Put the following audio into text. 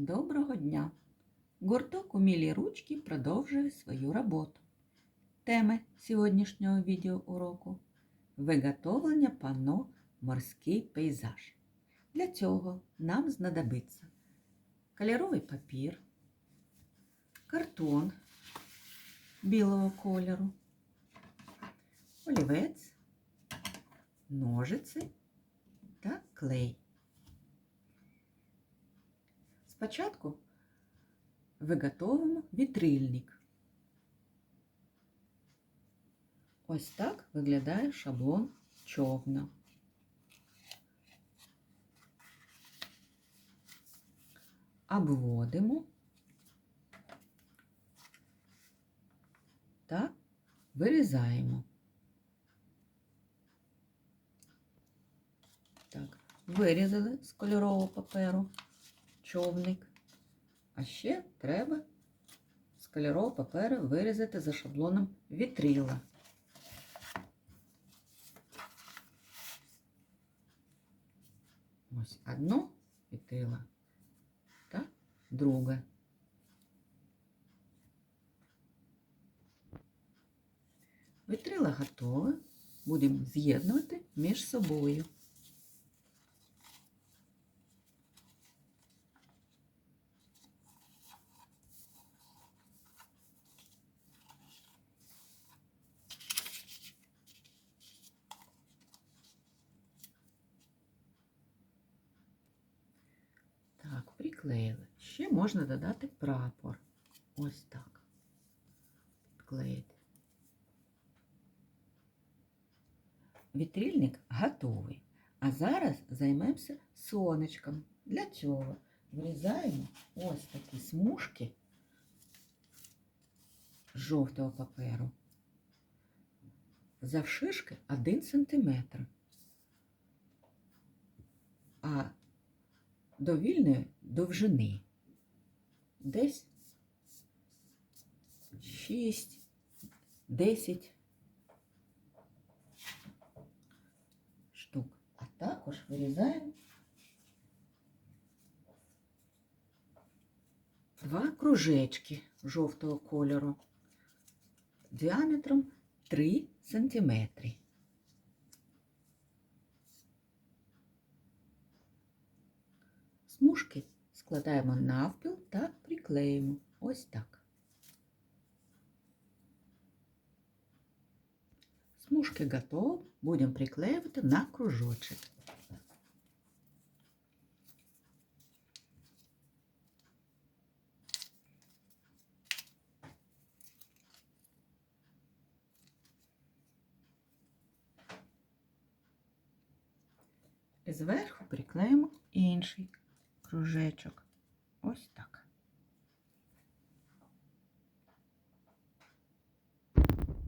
Доброго дня! Гурток «Умілі ручки продовжує свою роботу. Теми сьогоднішнього відеоуроку – виготовлення панно «Морський пейзаж». Для цього нам знадобиться кольоровий папір, картон білого кольору, олівець, ножиці та клей. Спочатку виготовимо вітрильник. Ось так виглядає шаблон човна. Обводимо та вирізаємо. Так, вирізали з кольорового паперу човник. А ще треба з кольорового паперу вирізати за шаблоном вітрила. Ось одно вітрило та друге. Вітрила готове. Будемо з'єднувати між собою. Так, приклеїли. Ще можна додати прапор. Ось так. Підклеїти. Вітрильник готовий. А зараз займемося сонечком. Для цього вирізаємо ось такі смужки жовтого паперу. Завшишки 1 см. А до вільної довжини десь 6, 10 штук. А також вирізаємо два кружечки жовтого кольору діаметром 3 сантиметри. Смужки складаємо навпіл та приклеїмо. Ось так. Смужки готові. Будемо приклеювати на кружочок. Зверху приклеїмо інший кружечок. Ось так.